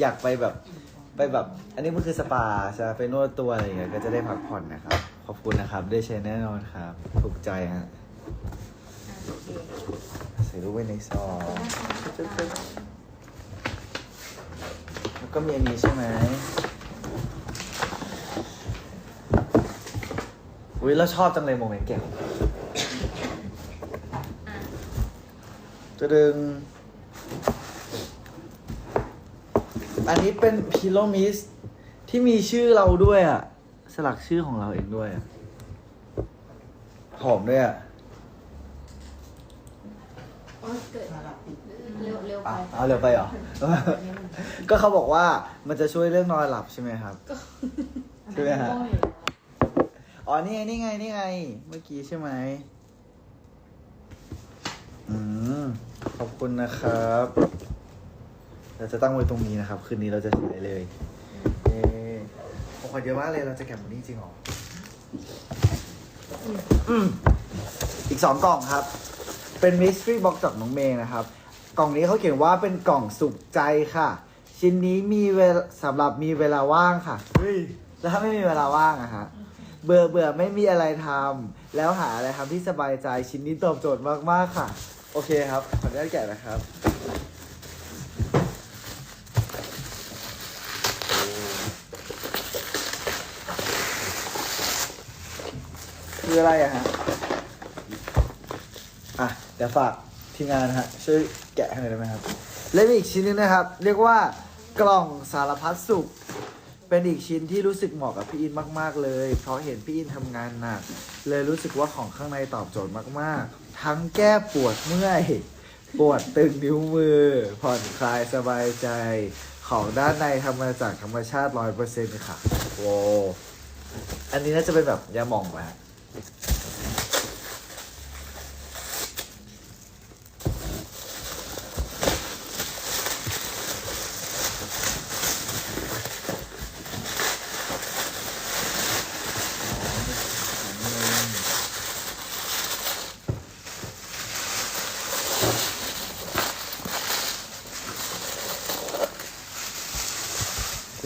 อยากไปแบบไปแบบ อันนี้มันคือสปาใช่ไหมไปนวดตัวอะไรอย่างเงี้ยก็จะได้พักผ่อนนะครับ ขอบคุณนะครับได้ใช้แน่นอนครับ ถูกใจฮะโอเคใส่รูปไว้ในซองแล้วก็มีอันนี้ใช่ไหมอุ้ยเราชอบจังเลยโมเมนต์เก่งอะจะดึง อันนี้เป็นพิโลมิสที่มีชื่อเราด้วยอะ สลักชื่อของเราเองด้วยอะหอมด้วยอะโอ๊ยเกิดเร็วเร็วไปอะเอาเร็วไปเหรอ ก็เขาบอกว่ามันจะช่วยเรื่องนอนหลับใช่ไหมครับ ใช่ไหมฮะ อ๋อ นี่ไง นี่ไง นี่ไง เมื่อกี้ใช่ไหม อืม ขอบคุณนะครับ เราจะตั้งไว้ตรงนี้นะครับ คืนนี้เราจะใช้เลยเย้ผมขอเยอะมากเลยเราจะแกะหมดนี้จริงเหรออืมอีกสองกล่องครับ เป็นมิส t รีบ็อกจากน้องเมย์นะครับ กล่องนี้เขาเขียนว่าเป็นกล่องสุขใจค่ะ ชิ้นนี้มีเวลสำหรับมีเวลาว่างค่ะ เฮ้ย แล้วถ้าไม่มีเวลาว่างอะฮะ เบื่อเบื่อไม่มีอะไรทำแล้วหาอะไรทำที่สบายใจชิ้นนี้ตอบโจทย์มากๆค่ะ โอเคครับ ขออนุญาตแกะนะครับ คืออะไรอะฮะ อะเดี๋ยวฝากทีมงานนะฮะช่วยแกะให้หน่อยได้ไหมครับ และมีอีกชิ้นหนึงนะครับ เรียกว่ากล่องสารพัดสุข เป็นอีกชิ้นที่รู้สึกเหมาะกับพี่อินมาก ๆ เลย เพราะเห็นพี่อินทำงานหนัก เลยรู้สึกว่าของข้างในตอบโจทย์มาก ๆ ทั้งแก้ปวดเมื่อย ปวดตึงนิ้วมือ ผ่อนคลายสบายใจ ของด้านในทำมาจากธรรมชาติร้อยเปอร์เซ็นต์ค่ะ โว้อันนี้น่าจะเป็นแบบยาหม่องไหมฮะ จะ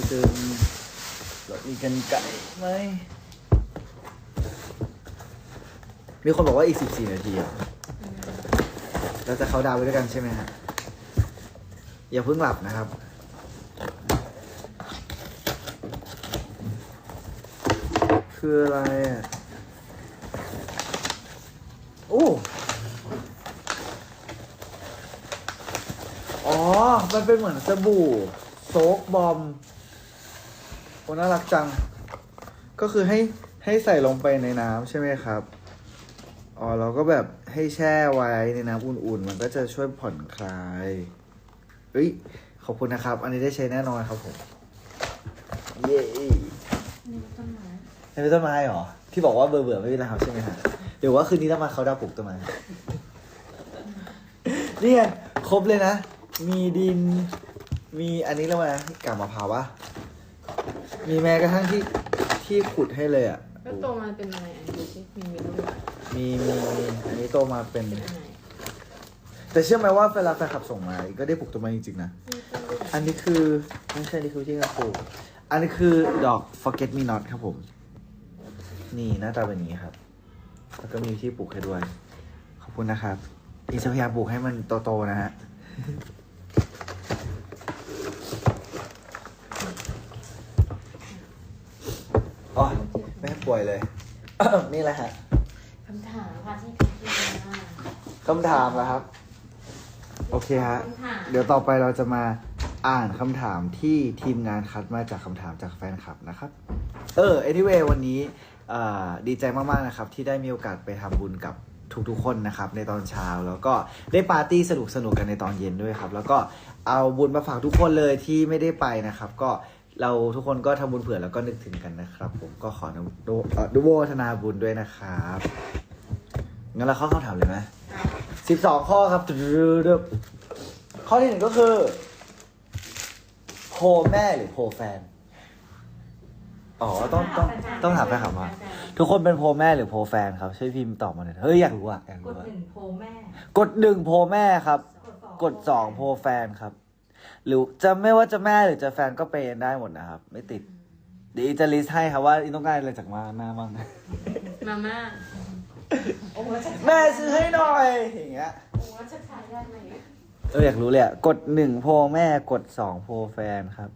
เดินเรา มีคนบอกว่าอีก14นาทีอะเราจะเขาดาวไปด้วยกันใช่ไหมฮะอย่าเพิ่งหลับนะครับคืออะไรอะ โอ้ อ๋อ มันเป็นเหมือนสบู่โซกบอม โอ้น่ารักจัง ก็คือให้ให้ใส่ลงไปในน้ำใช่ไหมครับ อ๋อเราก็แบบให้แช่ไว้ในน้ำอุ่นๆ มันก็จะช่วยผ่อนคลายเฮ้ยขอบคุณนะครับ อันนี้ได้ใช้แน่นอนครับผมเย้นี่ต้นไม้นี่เป็นต้นไม้เหรอ ที่บอกว่าเบื่อเบื่อๆไม่มีอะไรทำใช่ไหมฮะเดี๋ยวว่าคืนนี้ต้องมาเขาดาวปลูกต้นไม้นี่ไงครบเลยนะ มีดิน มีอันนี้แล้วนะกาบมะพร้าววะมีแม้กระทั่งที่ที่ขุดให้เลยอะ แล้วโตมาเป็นยังไงอะดูสิมีมีต้นไม้มีมีมีอันนี้โตมาเป็น เป็นยังไงแต่เชื่อไหมว่าเวลาแฟนคลับส่งมาก็ได้ปลูกต้นไม้จริงๆนะอันนี้คือไม่ใช่นี่คือที่การปลูกอันนี้คือดอก forget me not ครับผม นี่หน้าตาเป็นอย่างนี้ครับ แล้วก็มีที่ปลูกให้ด้วย ขอบคุณนะครับอีกจะพยายามปลูกให้มันโตๆนะฮะ อ๋อไม่ให้ป่วยเลย นี่แหละฮะคำถามค่ะที่พี่คิดมาคำถามนะครับ โอเคฮะ คำถามเดี๋ยวต่อไปเราจะมาอ่านคำถามที่ทีมงานคัดมาจากคำถามจากแฟนคลับนะครับ เออ anyway วันนี้อ่าดีใจมากๆนะครับ ที่ได้มีโอกาสไปทำบุญกับทุกๆคนนะครับในตอนเช้าแล้วก็ได้ปาร์ตี้สนุกสนุกๆกันในตอนเย็นด้วยครับ แล้วก็เอาบุญมาฝากทุกคนเลยที่ไม่ได้ไปนะครับ ก็ เราทุกคนก็ทำบุญเผื่อแล้วก็นึกถึงกันนะครับ ผมก็ขออนุโดเอ่อดูโวทนาบุญด้วยนะครับงั้นเราเข้าคำถามเลยไหมสิบสองข้อครับดึบข้อที่หนึ่งก็คือโพลแม่หรือโพลแฟน อ๋อต้องต้องต้องถามแฟนคลับว่าทุกคนเป็นโพลแม่หรือโพลแฟนครับช่วยพิมพ์ตอบมาหน่อยเฮ้ยอยากรู้อะอยากกรู้ดอะหนึ่งโพลแม่ กดหนึ่งโพลแม่ครับ กดสองกดสองโพลแฟนครับ หรือจะไม่ว่าจะแม่หรือจะแฟนก็เปย์กันได้หมดนะครับ ไม่ติดเดี๋ยวอินจะลิสต์ให้ครับว่าอินต้องการอะไรจากมาหน้าบ้าง มาม่าโอ้โหชัดๆแม่ซื้อให้หน่อยอย่างเงี้ย โอ้ว่าจะขายได้ไหมเอออยากรู้เลยอะกดหนึ่งโพลแม่กดสองโพลแฟนครับ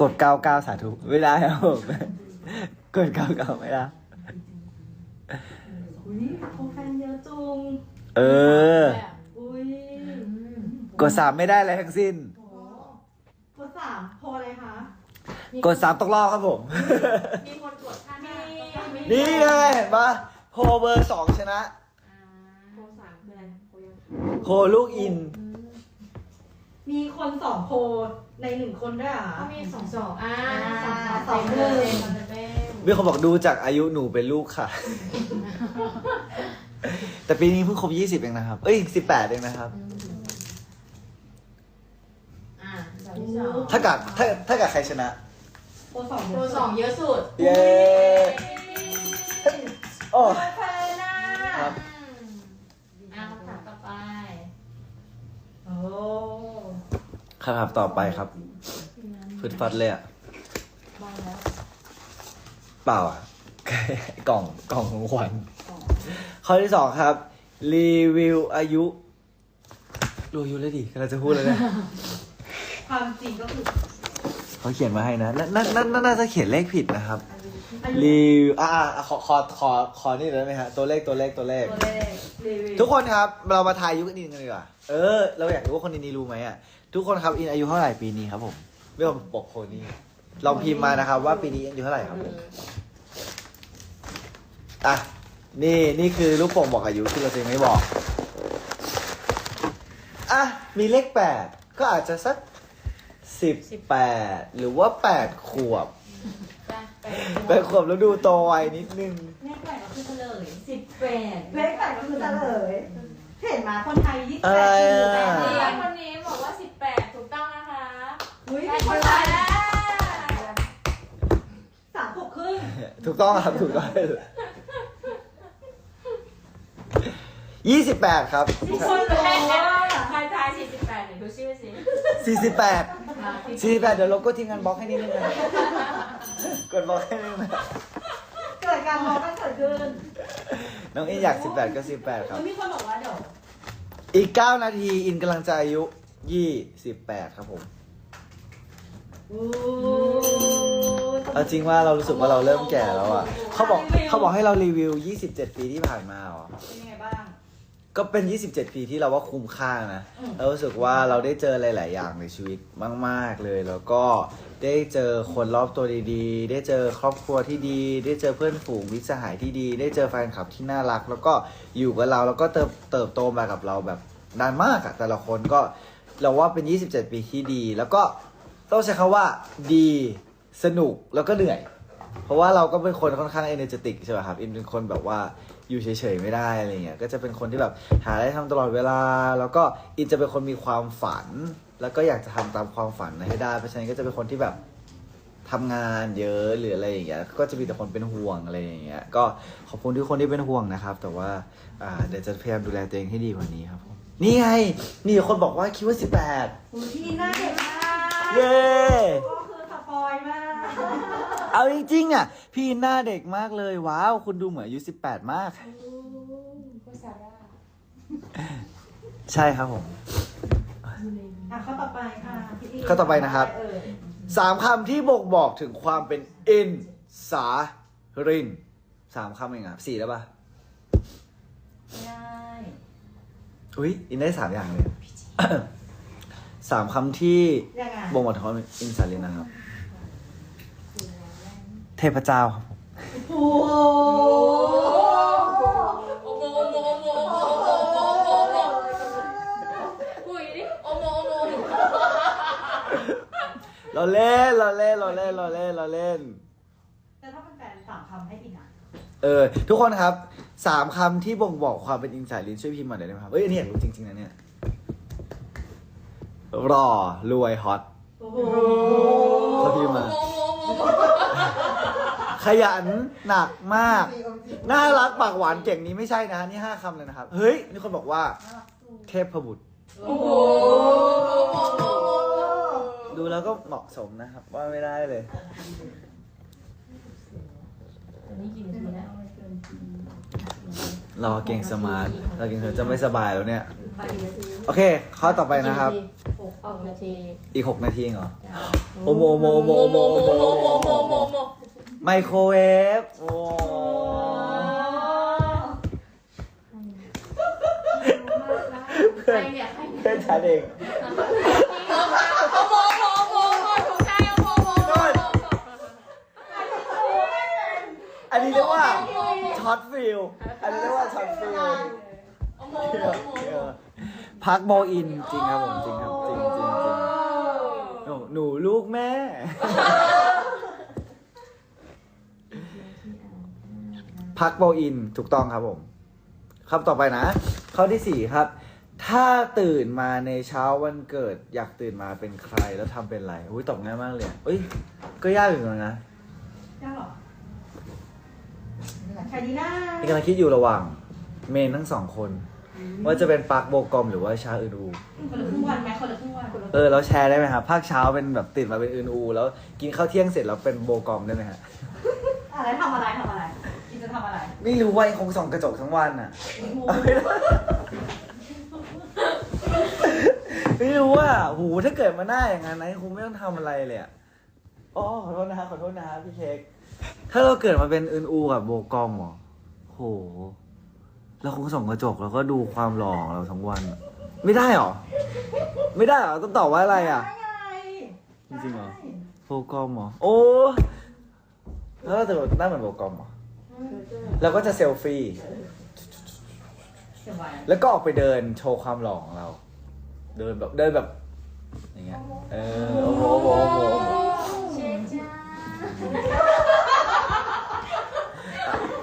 กดเก้าเก้าสาธุไม่ได้ครับผมกดเก้าเก้าไม่ได้อุ้ยโปรแฟนเยอะจุงเอออุ้ย กดสามไม่ได้อะไรทั้งสิ้น โอ้โหกดสามโพลอะไรคะกดสามตกรอบครับผม มีคนกดค่าหน้านี่เลยเห็นปะโพลเบอร์สองชนะโคสามคืออะไรโคยังโพลลูกอิน มีคนสองโพลในหนึ่งคนด้วยเหรอะ เขามีสองสองอ่าสองหนึ่งมีคนบอกดูจากอายุหนูเป็นลูกค่ะ แต่ปีนี้เพิ่งครบยี่สิบเองนะครับ เอ้ยสิบแปดเองนะครับ อ่าแบบที่สอง ถ้ากับถ้าถ้ากับใครชนะโพลสองเยโคอะสองเยอะสุดเย้โอ้โปรแฟนน่ะครับอ่าคำถามต่อไป โอ้คำถามต่อไปครับฟืดฟัดเลยอะมองแล้วเปล่าอะกล่องกล่องของขวัญข้อที่สองครับ รีวิวอายุรู้อายุเลยดิกำลังจะพูดเลยเนี่ย ความจริงก็คือเขาเขียนมาให้นะน่าน่าน่าน่าจะเขียนเลขผิดนะครับอายุรีวิวอ่าอ่าขอขอขอขอนี่เลยได้ไหมฮะตัวเลขตัวเลขตัวเลข ตัวเลขรีวิวทุกคนครับ เรามาทายอายุกันดีกันดีกว่าเออ เราอยากรู้ว่าคนนี้รู้ไหมอะทุกคนครับอินอายุเท่าไหร่ปีนี้ครับผมไม่ต้องปกโคนนี้ลองพิมพ์มานะครับ ว่าปีนี้อายุเท่าไหร่ครับผมอะนี่นี่คือลูกโป่งบอกอายุที่เราจะไม่บอกอะมีเลขแปดก็อาจจะสัก สิบแปดหรือว่าแปดขวบไปแปดขวบแล้วดูโตไวนิดนึงเลขแปดก็คือเฉลยสิบแปดเลขแปดก็คือเฉลย เห็นมาคนไทยยี่สิบอะแปไรดอยู่อะแปดนี่เดือนคนนี้บอกว่าสิบแปดถูกต้องนะคะอุ้ยแปมีดคนเดืไทอยนแล้วสามขวบครึ่งถูกต้องครับถูกต้องยี่สิบแปดครับทุกคนรู้ว่าทายทายสี่สิบแปดหน่อยดูชื่อสิสี่สิบแปดอ่า สี่สิบแปดเดี๋ยวโลโก้ทีมงานบล็อกให้นิดนึงนะกดบล็อกให้นิดนึงนะเกิดการมองกันเกิดขึ้นน้องอินอยากสิบแปดก็สิบแปดครับแล้วมีคนบอกว่าเดี๋ยวอีกเก้านาทีอินกำลังจะอายุยี่สิบแปดครับผม อู้เอาจริงว่าเรารู้สึกว่าเราเริ่มแก่แล้วอะ เขาบอกเขาบอกให้เรารีวิว 27 ปีที่ผ่านมาเหรอ เป็นยังไงบ้าง ก็เป็น 27 ปีที่เราว่าคุ้มค่านะอืมเรารู้สึกว่าเราได้เจอหลาย ๆ อย่างในชีวิตมาก ๆ เลย แล้วก็ได้เจอคนรอบตัวดีๆ ได้เจอครอบครัวที่ดี ได้เจอเพื่อนฝูงมิตรสหายที่ดี ได้เจอแฟนคลับที่น่ารัก แล้วก็อยู่กับเรา แล้วก็เติบเติบโตมากับเราแบบนานมากอะแต่ละคนก็เราว่าเป็น 27 ปีที่ดี แล้วก็ต้องใช้คำว่าดี สนุก แล้วก็เหนื่อย เพราะว่าเราก็เป็นคนค่อนข้างเอเนจติกใช่ไหมครับอินเป็นคนแบบว่าอยู่เฉยๆไม่ได้อะไรเงี้ยก็จะเป็นคนที่แบบหาอะไรทำตลอดเวลา แล้วก็อินจะเป็นคนมีความฝัน แล้วก็อยากจะทำตามความฝันให้ได้ เพราะฉะนั้นก็จะเป็นคนที่แบบทำงานเยอะหรืออะไรอย่างเงี้ย ก็จะมีแต่คนเป็นห่วงอะไรอย่างเงี้ย ก็ขอบคุณทุกคนที่เป็นห่วงนะครับ แต่ว่าอ่าเดี๋ยวจะพยายามดูแลตัวเองให้ดีกว่านี้ครับผมนี่ไงนี่คนบอกว่าคิดว่าสิบแปดอุ้ยพี่หน้าเด็กมากเย้ก็คือสปอยมาก เอาจริงๆอะ พี่หน้าเด็กมากเลย ว้าว คุณดูเหมือนอายุสิบแปดมาก โคซาร่าใช่ครับผม อะข้อต่อไปค่ะพี่อีข้อต่อไปนะครับ เออสามคำที่บ่งบอกถึงความเป็นอินสารินสามคำเองอะสี่แล้วปะง่ายอุ้ยอินได้สามอย่างเลย สามคำที่ยังไงบ่งบอกถึงความเป็นอินสารินนะครับเเทพเจ้าครับผมโอ้โหโอโมโอโมโอโมโอโมโอโมโอโมคุยดิโอโมโอโมเราเล่นเราเล่นเราเล่นเราเล่นเราเล่น แต่ถ้าเป็นแฟนสามคำให้อีกนะเออ ทุกคนครับสามคำที่บ่งบอกความเป็นอิงสายลินช่วยพิมพ์มาหน่อยได้ไหมครับเอ้ยอันนี้อยากรู้จริงๆนะเนี่ยรอรวยฮอตโอ้โห เขาพิมพ์มา โอโมโอโม ขยันหนักมาก น่ารักปากหวานเก่งนี้ไม่ใช่นะนี่ห้าคำเลยนะครับ เฮ้ยมีคนบอกว่า เทพบุตร โอ้โหโอโมดูแล้วก็เหมาะสมนะครับ ว่าไม่ได้เลยนี่กี่นาทีแล้วรอเก่งสมาร์ทรอเก่งเธอจะไม่สบายแล้วเนี่ย โอเค ข้อต่อไปนะครับ หกนาทีอีก 6 นาทีเหรอโอโมโมโมโมโมโมโมโมโมโมโม ไมโครเวฟโอ้เพื่ใคอรนเนี่ยใครเพื่อนฉันเองโมโมโมโมถูกใจโมโมโมอันนี้เรียกว่าช็อตฟิลอันนี้เรียกว่าช็อตฟิลโมโมโมพักโมอินจริงครับผมจริงครับจริงจริงจริงหนูหนูลูกแม่ พักโมอินถูกต้องครับผมคำต่อไปนะ ข้อที่สี่ครับ ถ้าตื่นมาในเช้าวันเกิด อยากตื่นมาเป็นใครแล้วทำเป็นอะไรอุ้ยตอบง่ายมากเลยอะเอ้ยก็ยากอยู่เหมือนกันนะได้หรอใครดีนะนี่กำลังคิดอยู่ระหว่างเมนทั้งสองคน ว่าจะเป็นปาร์คโบกอมหรือว่าชาอื่นอู คนละครึ่งวันไหมคนละครึ่งวันเออเราแชร์ได้ไหมครับภาคเช้าเป็นแบบตื่นมาเป็นอื่นอู แล้วกินข้าวเที่ยงเสร็จแล้วเป็นโบกอมได้ไหมฮะอะไรทำอะไรทำอะไรกินจะ ทำอะไรไม่รู้ว่ายังคงส่องกระจกทั้งวันอะไม่รู้ว่าหูถ้าเกิดมาหน้าอย่างนั้นนะคงไม่ต้องทำอะไรเลยอะอ๋อขอโทษนะฮะขอโทษนะฮะพี่เค้กถ้าเราเกิดมาเป็นอื่นอูกับโบกอมเหรอโหเราคงส่องกระจกแล้วก็ดูความหล่อของเราทั้งวันไม่ได้หรอ ไม่ได้หรอต้องตอบว่าอะไรอะ ได้ไงจริงๆเหรอ โบกอมเหรอโอ้แล้วเราจะหน้าเหมือนโบกอมเหรอ แล้วก็จะเซลฟี่เก็บไว้แล้วก็ออกไปเดินโชว์ความหล่อของเรา เดินแบบเดินแบบ อย่างเงี้ย เออ โอ้โหโอ้โหโอ้โหเชจ้า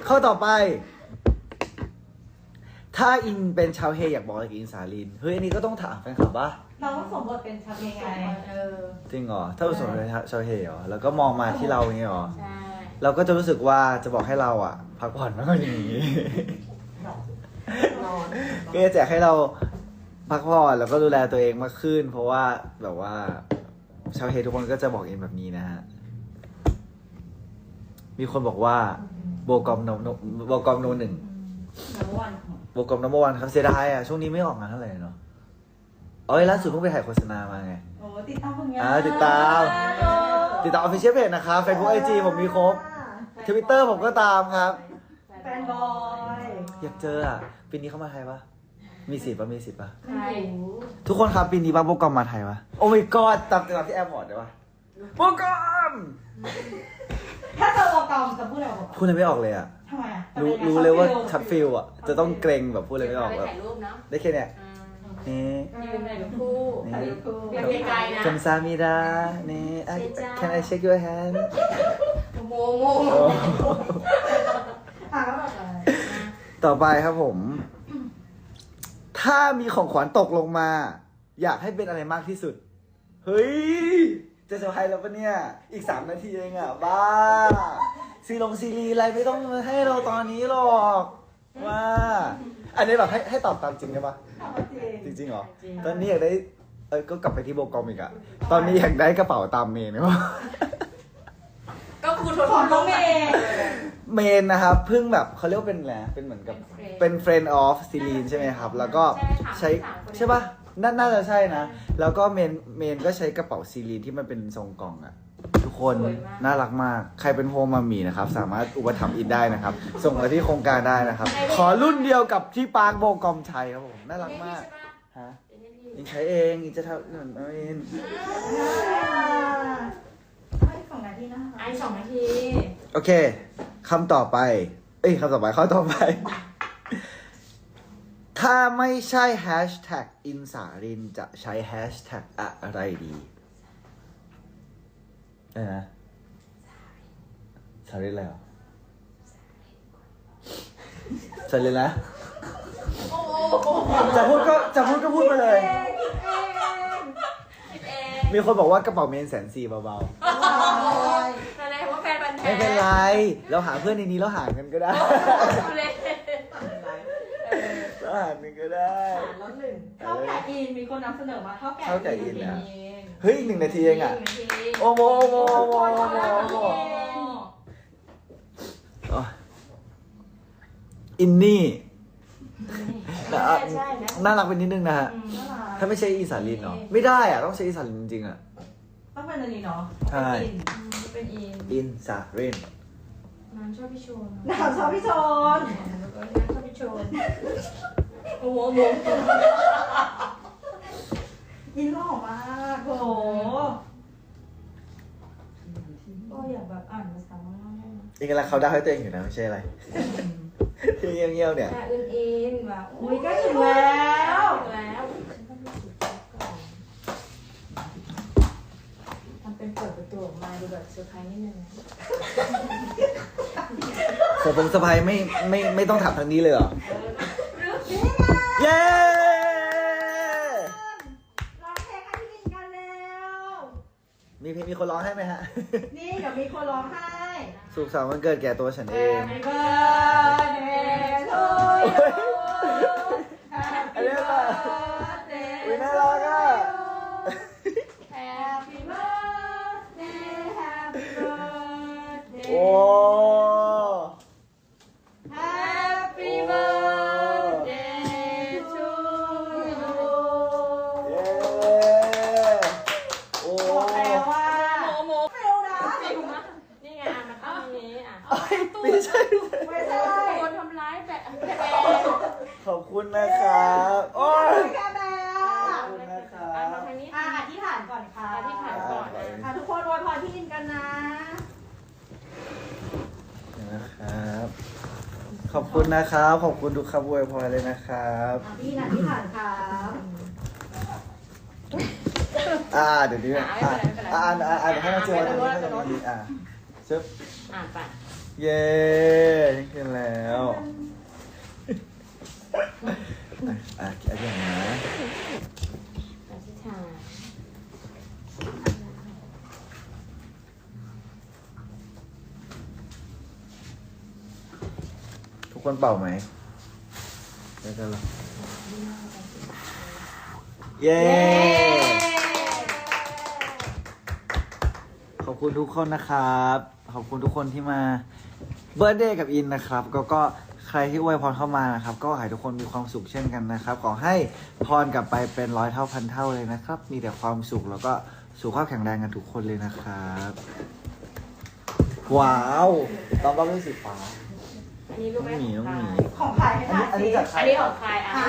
ข้อต่อไป ถ้าอินเป็นชาวเฮอยากบอกอะไรกับอินสาลิน เฮ้ย อันนี้ก็ต้องถามแฟนคลับป่ะเราต้องสมบทเป็นชาวเองไงเออจริงเหรอ ถ้าเป็นส่วนเป็นชาวเฮเหรอ แล้วก็มองมาที่เราอย่างเงี้ยเหรอ ใช่ เราก็จะรู้สึกว่าจะบอกให้เราอะ พักผ่อนมากกว่านี้ นอนก็จะแจกให้เราพักผ่อนแล้วก็ดูแลตัวเองมากขึ้น เพราะว่าแบบว่า ชาวเฮทุกคนก็จะบอกเองแบบนี้นะฮะ มีคนบอกว่า โบกอมโนโนโบกอมโนหนึ่งนับวันโบกอมนัมเบอร์วันครับเสียดายอะ ช่วงนี้ไม่ออกงานเท่าไหร่เนาะเอ้ยล่าสุดเพิ่งไปถ่ายโฆษณามาไง โอ้ติดตามผลงานอ่าติดตาม ติดตามออฟฟิเชียลเพจนะครับเฟซบุ๊กไอจีผมมีครบทวิตเตอร์ผมก็ตามครับแฟนบอยอยากเจออะปีนี้เข้ามาไทยปะมีสิทธิ์ปะมีสิทธิ์ปะใครทุกคนครับปีนี้บ้าโบกอมมาไทยปะโอ้ my god ตามตามที่แอร์พอร์ตได้ปะโบกอมถ้าเจอบอกกอมจะพูดอะไรบอกกอมพูดอะไรไม่ออกเลยอะทำไมอะรู้รู้เลยว่าชัดฟิลอะจะต้องเกรงแบบพูดอะไรไม่ออกไปแบบถ่ายรูปเนาะได้แค่เนี้ย นี่ ยืนในรูปคู่นี่ถ่ายรูปคู่เรียกไกลๆนะ คำซามิดานี่ I- เชิญจ้า Can I shake your hand โมโมโอ้อะก็แบบอะไรต่อไปครับผม ถ้ามีของขวัญตกลงมา อยากให้เป็นอะไรมากที่สุด เฮ้ย จะเซอร์ไพรส์แล้วปะเนี่ย อีกสามนาทีเองอะ บ้า ซีลงซีรีส์อะไรไม่ต้องมาให้เราตอนนี้หรอก ว่า อันนี้แบบให้ให้ตอบตามจริงได้ปะถามว่า จริงจริงๆเหรอตอนนี้อยากได้เออก็กลับไปที่โบกอมอีกอะตอนนี้อยากได้กระเป๋าตามเมนไหมวะก็คือของน้องเมย์ เมนนะครับเพิ่งแบบเขาเรียกว่าเป็นอะไรนะเป็นเหมือนกับ เป็น friend of ซีรีนใช่ไหมครับ แล้วก็ใช้ใช่ปะน่าน่าจะใช่นะ แล้วก็เมนเมนก็ใช้กระเป๋าซีรีนที่มันเป็นทรงกล่องอะ ทุกคนน่ารักมาก ใครเป็นโฮมมามีนะครับ สามารถอุปถัมภ์อินได้นะครับ ส่งมาที่โครงการได้นะครับ ขอรุ่นเดียวกับที่ปาร์คโบกอมชัยครับผมน่ารักมากฮะอินใช้เองอินจะทำนั่นเอาเองให้สองนาทีนะคะไอสองนาทีโอเคคำต่อไป เอ้ยคำต่อไปข้อต่อไป ถ้าไม่ใช่แฮชแท็กอินสารินจะใช้แฮชแท็กอะไรดี เอ้ยนะสารินอะไรเหรอสารินนะจะพูดก็จะพูดก็พูดมาเลยสิบเอ็ดมีคนบอกว่ากระเป๋าเมนแสนสี่เบาแสดงว่าแฟนบันๆแท้ไม่เป็นไร เราหาเพื่อนในนี้เราหากันก็ได้เลยเรา อ่านหนึ่งก็ได้อ่านแล้วหนึ่งข้าวแกะอินมีคนนำเสนอมาข้าวแกะข้าวแกะอินเอนะงเฮ้ยอีกหนึ่งนาทีเองอะหนึ่งนาทีโอ้โหโอ้โหโอ้โหโอ้โหโอ้โหอ๋ออินนี่ใช่ใช่นะน่ารักไปนิดนึงนะฮะอืมน่ารักถ้าไม่ใช่อีสานลินเนาะไม่ได้อะ ต้องใช้อีสานลินจริงๆอะ ต้องเป็นอันนี้เนาะใช่เป็นอินเป็นอิน อินสาลิน น้ำชอบพี่โชนดาวชอบพี่ชนแล้วก็น้ำชอบพี่โชนโอ้โหโอ้โหอินหล่อมากโหก็อยากแบบอ่านภาษามากๆได้ไหมอีกแล้วเขาได้ให้ตัวเองอยู่นะไม่ใช่อะไรที่เงียบๆเนี่ยแต่อินอินแบบอุ้ยก็ถึงแล้ว ถึงแล้วทำเป็นเปิ ดประตูออกมาดูแบบเซอร์ไพรส์นิดนึงนะเซอร์ไพรส์ไม่ไม่ไม่ต้องถามทางนี้เลยเหรอ เย้ร้องเพลงให้พี่ลินกันแล้วมีเพลงมีคนร้องให้ไหมฮะ นี่เดี๋ยวมีคนร้องให้ สุขสันต์วันเกิดแก่ตัวฉันเอง Happy birthday to you อันนี้ Happy อะไร birthday birthday โอ้ Happy birthday to you เย้โอ้ บอกแล้วว่า โมโม เร็วนะ ฟิวมากนี่ไงอะมันเข้าตรงนี้อะ ไม่ใช่ ไม่ใช่ โดนทำร้ายแบบแบบ ขอบคุณนะครับโอ้ย ไม่แค่แม่ ขอบคุณนะครับ อะมาทางนี้ อะอธิษฐานก่อนค่ะ อธิษฐานก่อนนะ อะทุกคนอวยพรพี่อินกันนะ นะครับ ขอบคุณ นะครับ ขอบคุณทุกคำอวยพรเลยนะครับอะพี่อินอธิษฐานครับอ่าเดี๋ยวนี้อ่าอ่าอ่าอ่าเดี๋ยวให้มาเจอตรงนี้ให้ตรงนี้อ่าซึบอะไป เย้ขึ้นแล้วอะอะอันนี้นะ อธิษฐาน ทุกคน เป่าไหมไม่ได้หรอเย้ขอบคุณทุกคนนะครับ ขอบคุณทุกคนที่มาเบิร์ดเดย์กับอินนะครับ ก็ก็ใครที่อวยพรเข้ามานะครับ ก็ขอให้ทุกคนมีความสุขเช่นกันนะครับ ขอให้พรกลับไปเป็นร้อยเท่าพันเท่าเลยนะครับ มีแต่ความสุขแล้วก็สุขภาพแข็งแรงกันทุกคนเลยนะครับ ว้าวตอนบ้าเรื่องสีฟ้าอั นนี้รู้ไหมน้องหมีน้องหมีของใครให้ถ่ายอันนี้สิจากใครอันนี้ของใครอะอ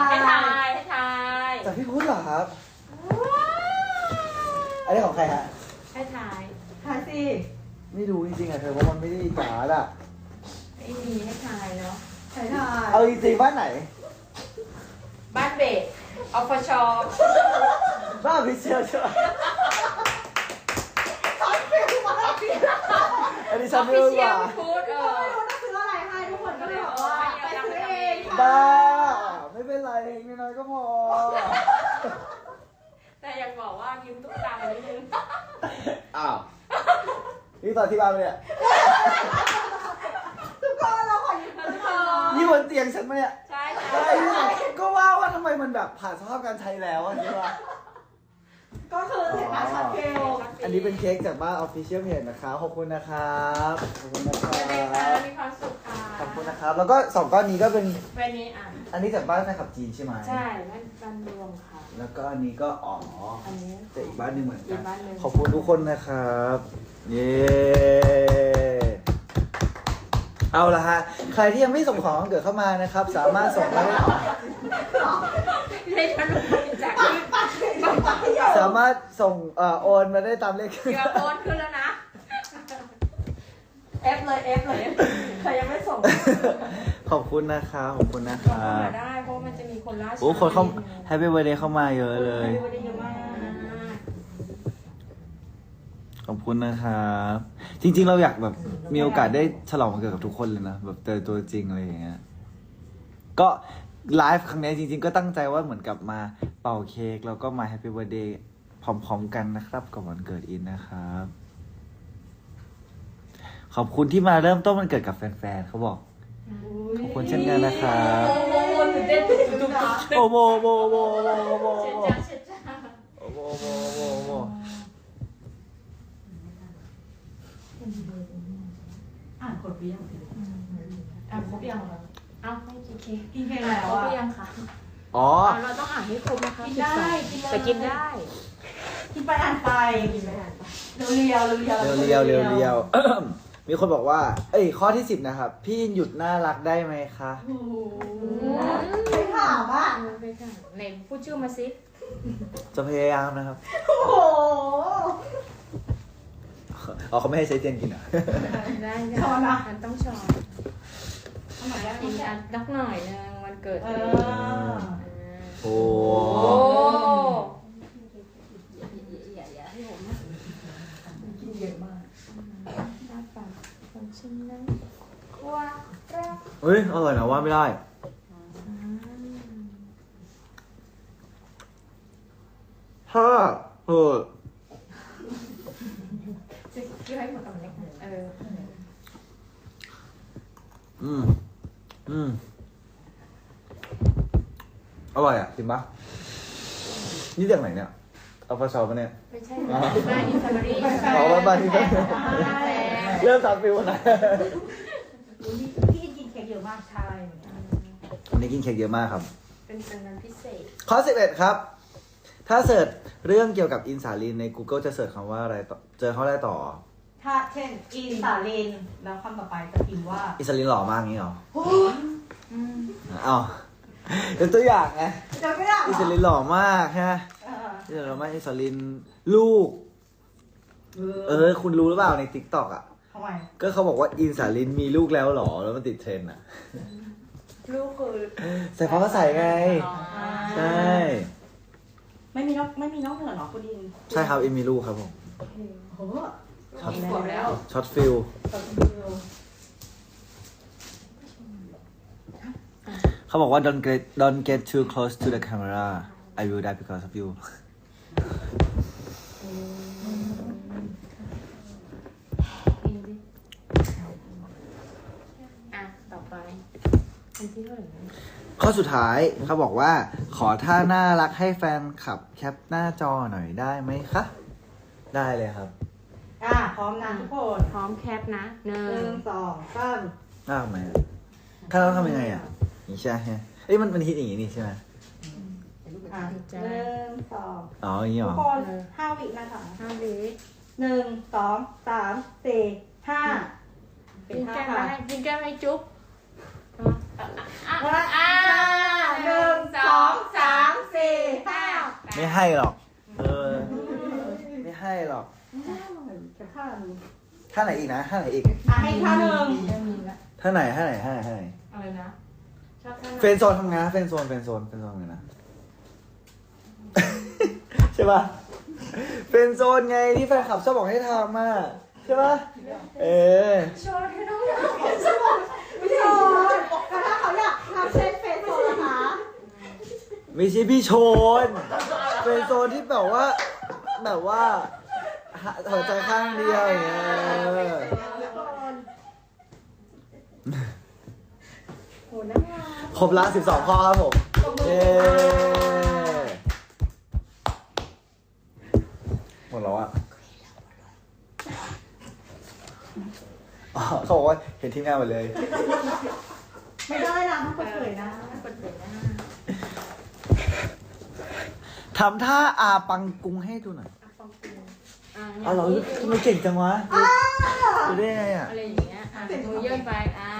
ะให้ให้ทาทายยให้ทายจากพี่พุทธเหรอครับ อันนี้ของใครฮะ ให้ทายถ่ายสิไม่รู้จริงๆอะเธอเพราะมันไม่ได้จ๋าอะไม่มีให้ทายเนาะถ่ายถ่ายเอาจริงๆบ้านไหน บ้านเบสออฟชอบ้านพิเชียใช่ไหมอันนี้อฉัอนฟไม่ฟิรู้เชียว่าลฟูดเอก็อไม่ บ้า ไม่เป็นไรน้อยๆก็พอ แต่อยากบอกว่ายิ้มตุ๊กตานิดนึงอ้าวนี่ตอนที่บ้านเนี่ยทุกคนเราขอยืมทุกคนนี่บนเตียงฉันไหมเนี่ยใช่ใช่ใช่ก็ว่าว่าทำไมมันแบบผ่านสภาพการใช้แล้วอะใช่ปะก็คือเห็นมาช็อตเกลอันนี้เป็นเค้กจากบ้านออฟฟิเชียลเพจนะครับขอบคุณนะครับขอบคุณนะครัเป็นค่ะบ มีความสุข ค่ะขอบคุณนะครับ แล้วก็สองก้อนนี้ก็เป็นวันนี้อะ อันนี้จากบ้านแฟนคลับจีนใช่ไหมใช่บ้านบ้านรวมค่ะ แล้วก็อันนี้ก็อ๋ออันนี้ แต่อีกบ้านหนึ่งเหมือนอีกันกบ้านหนึ่ง ขอบคุณทุกคนนะครับ เย้ เอาละฮะ ใครที่ยังไม่ส่งของวันเกิดเข้ามานะครับ สามารถส่งมาได้ให้ฉันรู้จักที่สามารถส่งเอ่อโอนมาได้ตามเลขเกี่ยวกับโอนขึ้นแล้วนะ เอฟเลยเอฟเลยใครยังไม่ส่งขอบคุณนะครับขอบคุณนะคเข้ารับมาได้เพราะมันจะมีคนล่าช้าโอ้คนเข้าแฮปปี้เบ t ร์ a เดย์เข้ามาเยอะเลยได้เยอะมากขอบคุณนะครับจริง ๆ เราอยากแบบมีโอกาสได้ฉลองวันเกิดกับทุกคนเลยนะแบบเจอตัวจริงอะไรอย่างเงี้ยก็ไลฟ์ครั้งนี้จริง ๆ ก็ตั้งใจว่าเหมือนกับมาเป่าเค้กแล้วก็มาแฮปปี้เบ t ร์ a เดย์พร้อม ๆ กันนะครับกับวันเกิดอินนะครับ ขอบคุณที่มาเริ่มต้นวันเกิดกับแฟนๆเขาบอก ขอบคุณเช่นกันนะครับโอ้โหตื่นเต้นเต้นตุ๊บตุ๊บตุ๊บตุ๊บโอ้โมโมโมโมโมเช็ดโมจ้าเช็ดจ้าโอ้โมโมโมโมอ่านกดเบี้ยงอะครบยังเอ้าไม่กินเค้กกินเพลงคแล้วรบอะหรือยังคะอ๋อเราต้องอ่านให้ครบนะคะกินได้กินเลยแต่กินได้กินไปอ่านไปเรียวเรียวเรียวเรียวเรียวเรียวเรียว มีคนบอกว่า เอ้ยข้อที่สิบนะครับ พี่หยุดน่ารักได้ไหมคะโอ้โหไม่ถามอะไปค่ะไหนพูดชื่อมาสิจะพยายามนะครับ โอ้โหอ๋อเขาไม่ให้ใช้เตียนกินเหรอะ ได้ช้อนนะมันต้องช้อนทำไมได้กินอันนักหน่อยนึงวันเกิดเอตัวอเองโอ้ โอ้ กินเยอะมาก หน้าปาก ของฉันนั้นว่ารักเฮ้ยอร่อยนะว่าไม่ได้ ถ้าเออจะให้หมดตรงนี้เอออืม อืม อร่อยอะจริงปะนี่จากไหนเนี่ย เอาปลาชอปะเนี่ย ไม่ใช่บ้านอินสตารี่อ๋อบ้านบ้านที่บ้านเริ่มตัดฟิวนะพี่กินเค้กเยอะมากใช่วันนี้กินเค้กเยอะมากครับ เป็นเป็นวันพิเศษ ข้อ11 ครับ ถ้าเสิร์ชเรื่องเกี่ยวกับอินสาลินใน Google จะเสิร์ชคำว่าอะไรต่อเจอเขาได้ต่อ ถ้าเช่นอินสาลินแล้วคำต่อไปจะพิมพ์ว่าอินสาลินหล่อมากงี้เหรอโอ้ยอ้าว เป็นตัวอย่างไงจะไม่ได้อินสาลินหล่อมากฮะเอออินสาลินหล่อมากอินสาลินลูก เออ คุณรู้หรือเปล่าใน t ิ k t o k อะทำไมก็เขาบอกว่าอินสาลินมีลูกแล้วเหรอ แล้วมันติดเทรนด์อะ ลูกคือใส่ฟ้าก็ใส่ไง ใช่ ไม่มีนอกไม่มีนอกเหนือเหรอคุณอิน ใช่ครับอินมีลูกครับผมโอ้โหกี่ขวบแล้วช็อตฟิล ตอนนี้ เขาบอกว่า don't get don't get too close to the camera I will die because of you กินดิอะ ต่อไปอันที่เท่าไหร่นะข้อสุดท้ายเขาบอกว่า ขอท่าน่ารักให้แฟนขับแคปหน้าจอหน่อยได้ไหมคะ ได้เลยครับ อะ พร้อมนะทุกคนพร้อมแคปนะหนึ่หนึ่งงสองสามน่ารักไหมอะถ้าเราทำยังไงอะอย่าง นี้ใช่ไหมเอ้ยมันมันฮิตอย่างนี้นี่ใช่ไหมอะหนึ่งสองอ๋ออย่างนี้เหทุรกอคนห้าวินะคะห้าวิหนึ่งสองสามสี่ห้าเป็กินนห้าแก้มค่ะมาให้กินแก้มให้จุ๊บอะอะหนึ่งสองสามสี่ห้าไม่ให้หรอก เออ ไม่ให้หรอกจะฆ่าหนูท่าไหนอีกนะท่าไหนอีกอะให้ท่าหนึ่งท่าไหนท่าไหนท่าไหนท่าไหนอะไรนะ ชอบท่าไหนเฟรนด์โซนทำงานเฟรนด์โซนเฟรนด์โซนเฟรนด์โซนไงนะ ใช่ป่ะเฟรนด์โซนไงที่แฟนคลับชอบบอกให้ทำอะใช่ป่ะเออ ชอบให้น้องไม่ใช่แต่ถ้าเขาอยากทำเช่นเฟซโซนนะคะไม่ใช่พี่โชนเฟรนด์โซนที่แบบว่า แบบว่าหัวใจข้างเดียวอย่างเงี้ยเออ โหน่ารัก ครบละ 12 ข้อครับผมเย้หมดแล้วอะอ๋อเขาบอกว่าเห็นทีมงานหมดเลย ไม่ได้นะต้องเปิดเผยนะเปิดเผยหน้าทำท่าอาปังกุงให้ดูหน่อยอะฟังกูอะอ๋อเหรอทำไมเก่งจังวะดูได้ไงอะ อะไรอย่างเงี้ยอะมือยื่นไปอ่านี่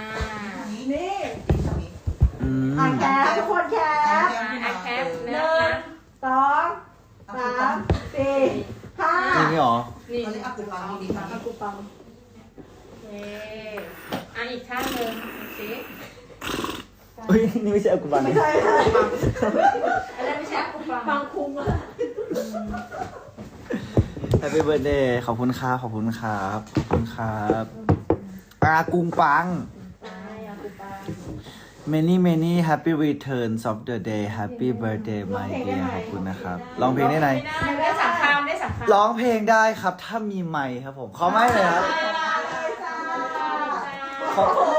อืมอะแคปทุกคนแคปอะอะแคปหนะนึ่งสองสามสี่ห้านี่นี่หรอนี่ตอนนี้อากูฟังดีค่ะอากูปังโอเคอะอีกข้างหนึ่งสิเฮ้ยนี่ไม่ใช่อากุบันไม่นี่ใช่ค่ะอันนั้นไม่ใช่กูฟังปังคุ้งอะแฮปปี้เบิร์ดเดย์ขอบคุณครับขอบคุณครับขอบคุณครับอากุงปังใช่อากูปัง many many happy returns of the day happy birthday my dear ขอบคุณนะครับร้องเพลงได้ไหนไม่ได้สังคามได้สังคามร้องเพลงได้ครับถ้ามีไมค์ครับผมขอไม้หน่อยครับได้จ้าขอโอ้โห